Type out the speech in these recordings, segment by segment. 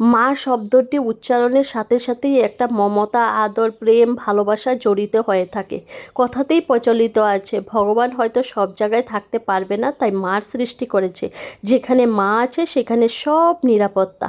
মা শব্দটি উচ্চারণের সাথে সাথেই একটা মমতা, আদর, প্রেম, ভালোবাসা জড়িত হয়ে থাকে। কথাতেই প্রচলিত আছে, ভগবান হয়তো সব জায়গায় থাকতে পারবে না, তাই মার সৃষ্টি করেছে। যেখানে মা আছে, সেখানে সব নিরাপত্তা।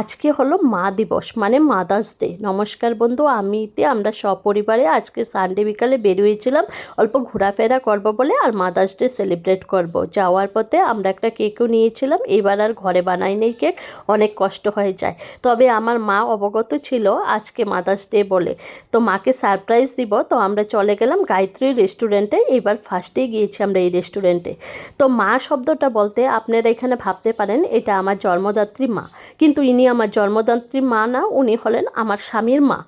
আজকে হলো মা দিবস মানে মাদার্স ডে। নমস্কার বন্ধু, আমি আমিতে আমরা সপরিবারে আজকে সানডে বিকালে বেরিয়েছিলাম। অল্প ঘোরাফেরা করব বলে আর মাদার্স ডে সেলিব্রেট করব। যাওয়ার পথে আমরা একটা কেকও নিয়েছিলাম, এবার আর ঘরে বানাই নেই কেক। অনেক কষ্ট হয়ে যায়। তবে আমার মা অবগত ছিল আজকে মাদার্স ডে বলে। তো মাকে সারপ্রাইজ দিব। তো আমরা চলে গেলাম গায়ত্রী রেস্টুরেন্টে এবার ফার্স্টেই গিয়েছি আমরা এই রেস্টুরেন্টে তো মা শব্দটা বলতে আপনারা এখানে ভাবতে পারেন, এটা আমার জন্মদাত্রী মা। কিন্তু ইনি আমার জন্মদাত্রী মা না, উনি হলেন আমার স্বামীর মা।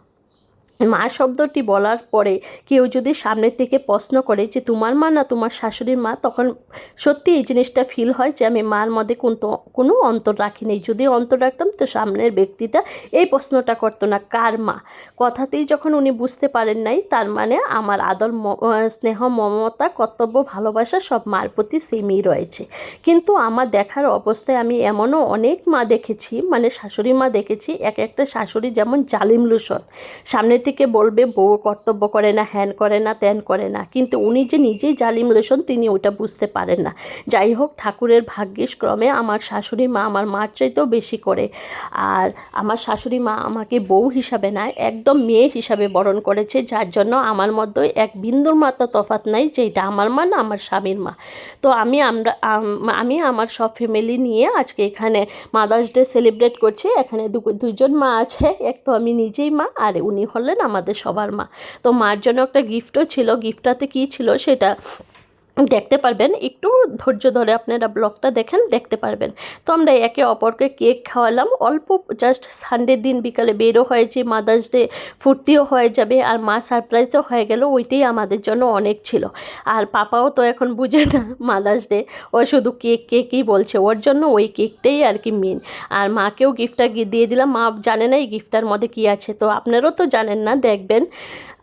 মা শব্দটি বলার পরে কেউ যদি সামনের থেকে প্রশ্ন করে যে তোমার মা না তোমার শাশুড়ির মা, তখন সত্যি এই জিনিসটা ফিল হয় যে আমি মার মধ্যে কোনো কোনো অন্তর রাখিনি যদি অন্তর রাখতাম তো সামনের ব্যক্তিটা এই প্রশ্নটা করতো না, কার মা? কথাতেই যখন উনি বুঝতে পারেন নাই, তার মানে আমার আদর স্নেহ, মমতা, কর্তব্য, ভালোবাসা সব মার প্রতি সেমই রয়েছে। কিন্তু আমার দেখার অবস্থায় আমি এমনও অনেক মা দেখেছি মানে শাশুড়ি মা দেখেছি, এক একটা শাশুড়ি যেমন জালিম লুসন সামনে থেকে বলবে, বউ কর্তব্য করে না, হ্যান করে না, ত্যান করে না। কিন্তু উনি যে নিজেই জালিম লেশন, তিনি ওটা বুঝতে পারেন না। যাই হোক, ঠাকুরের ভাগ্যেশ ক্রমে আমার শাশুড়ি মা আমার মার চাইতেও বেশি করে। আর আমার শাশুড়ি মা আমাকে বউ হিসাবে না, একদম মেয়ে হিসাবে বরণ করেছে। যার জন্য আমার মধ্যে এক বিন্দুর মাত্রা তফাত নাই যে এটা আমার মা না আমার স্বামীর মা। তো আমি আমরা, আমি আমার সব ফ্যামিলি নিয়ে আজকে এখানে মাদার্স ডে সেলিব্রেট করছি। এখানে দুজন মা আছে। এক তো আমি নিজেই মা, আর উনি হলেন আমাদের সবার মা। তো মার জন্য একটা গিফটও ছিল। গিফটটাতে কী ছিল সেটা দেখতে পারবেন। একটু ধৈর্য ধরে আপনারা ব্লগটা দেখেন, দেখতে পারবেন। তো আমরা একে অপরকে কেক খাওয়ালাম। অল্প জাস্ট সানডে দিন বিকালে বেরো হয়েছে মাদার্স ডে ফুর্তিও হয়ে যাবে আর মা সারপ্রাইজও হয়ে গেল। ওইটাই আমাদের জন্য অনেক ছিল। আর পাপাও তো এখন বুঝে না মাদার্স ডে ও শুধু কেক, কেকই বলছে। ওর জন্য ওই কেকটাই আর কি মেন আর মাকেও গিফটটা দিয়ে দিলাম। মা জানে না এই গিফটটার মধ্যে কী আছে। তো আপনারাও তো জানেন না, দেখবেন।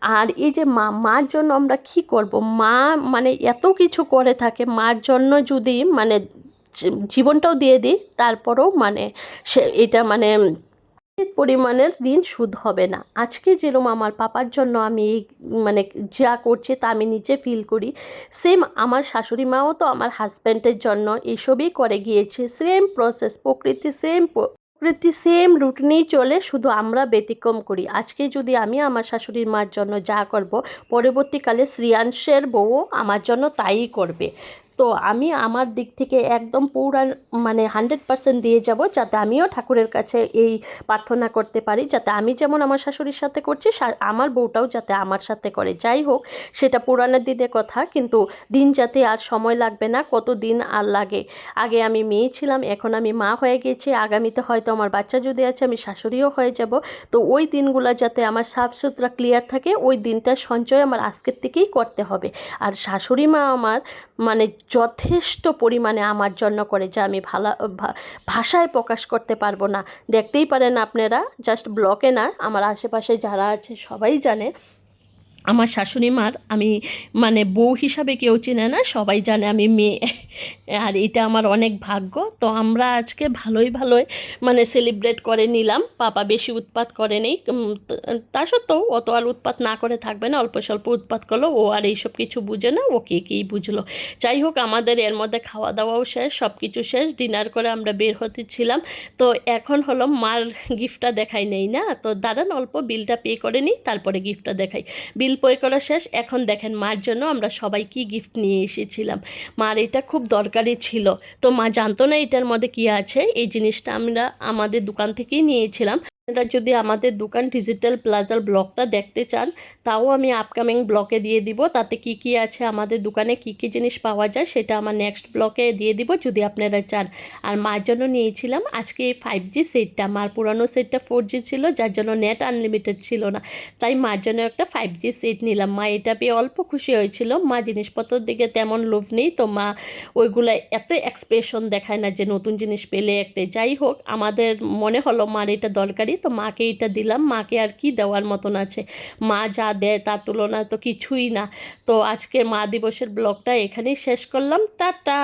আর এই যে মা, মার জন্য আমরা কি করব? মা মানে এত কিছু করে থাকে, মার জন্য যদি মানে জীবনটাও দিয়ে দিই, তারপরেও মানে সে এটা মানে পরিমাণের ঋণ সুদ হবে না। আজকে যেরকম আমার পাপার জন্য আমি মানে যা করছি তা আমি নিজে ফিল করি সেম আমার শাশুড়ি মাও তো আমার হাজব্যান্ডের জন্য এসবই করে গিয়েছে সেম প্রসেস প্রকৃতি সেম প্রকৃতি সেম রুটিনেই চলে, শুধু আমরা ব্যতিক্রম করি। আজকে যদি আমি আমার শাশুড়ির মার জন্য যা করব, পরবর্তীকালে শ্রিয়াংশের বউ আমার জন্য তাই করবে। তো আমি আমার দিক থেকে একদম পুরা মানে হান্ড্রেড পার্সেন্ট দিয়ে যাব যাতে আমিও ঠাকুরের কাছে এই প্রার্থনা করতে পারি, যাতে আমি যেমন আমার শাশুড়ির সাথে করছি আমার বউটাও যাতে আমার সাথে করে। যাই হোক, সেটা পুরানের দিনের কথা, কিন্তু দিন যাতে আর সময় লাগবে না, কত দিন আর লাগে। আগে আমি মেয়ে ছিলাম, এখন আমি মা হয়ে গেছি আগামীতে হয়তো আমার বাচ্চা যদি আছে, আমি শাশুড়িও হয়ে যাব। তো ওই দিনগুলো যাতে আমার সাফ সুতরা ক্লিয়ার থাকে, ওই দিনটার সঞ্চয় আমার আজকের থেকেই করতে হবে। আর শাশুড়ি মা আমার মানে যথেষ্ট পরিমাণে আমার জন্য করে যা আমি ভালো ভাষায় প্রকাশ করতে পারব না। দেখতেই পারেন আপনারা জাস্ট ব্লকে না, আমার আশেপাশে যারা আছে সবাই জানে আমার শাশুড়ি মার আমি মানে বউ হিসাবে কেউ চেনে না, সবাই জানে আমি মেয়ে। আর এটা আমার অনেক ভাগ্য। তো আমরা আজকে ভালোই ভালোই মানে সেলিব্রেট করে নিলাম। পাপা বেশি উৎপাত করে নেই। তা সত্ত্বেও অত আর উৎপাত না করে থাকবে না, অল্প স্বল্প উৎপাত করল। ও আর এইসব কিছু বুঝে না, ও কে কেই বুঝলো। যাই হোক, আমাদের এর মধ্যে খাওয়া দাওয়াও শেষ সব কিছু শেষ। ডিনার করে আমরা বের হতেছিলাম তো এখন হলো মার গিফটটা দেখাই নেই না? তো দাঁড়ান, অল্প বিলটা পে করে নিই, তারপরে গিফটটা দেখাই। বিল বিল পে করা শেষ। এখন দেখেন মার জন্য আমরা সবাই কি গিফট নিয়ে এসেছিলাম। মার এটা খুব দরকারি ছিল। তো মা জানতো না এটার মধ্যে কি আছে। এই জিনিসটা আমরা আমাদের দোকান থেকেই নিয়েছিলাম। আপনারা যদি আমাদের দোকান ডিজিটাল প্লাজার ব্লগটা দেখতে চান, তাও আমি আপকামিং ব্লকে দিয়ে দিব। তাতে কি কি আছে, আমাদের দোকানে কি কি জিনিস পাওয়া যায়, সেটা আমার নেক্সট ব্লকে দিয়ে দিব, যদি আপনারা চান। আর মার জন্য নিয়েছিলাম আজকে এই ফাইভ জি সেটটা মার পুরানো সেটটা ফোর জি ছিল, যার জন্য নেট আনলিমিটেড ছিল না। তাই মার জন্য একটা ফাইভ জি সেট নিলাম। মা এটা পেয়ে অল্প খুশি হয়েছিল। মা জিনিসপত্রের দিকে তেমন লোভ নেই। তো মা ওইগুলো এত এক্সপ্রেশন দেখায় না যে নতুন জিনিস পেলে একটা যাই হোক, আমাদের মনে হলো মার এটা দরকারি। তো মাকে এটা দিলাম। মাকে আর কি দেওয়ার মতন আছে? মা যা দেয় তার তুলনায় তো কিছুই না। তো আজকে মা দিবসের ব্লগটা এখানেই শেষ করলাম। টাটা!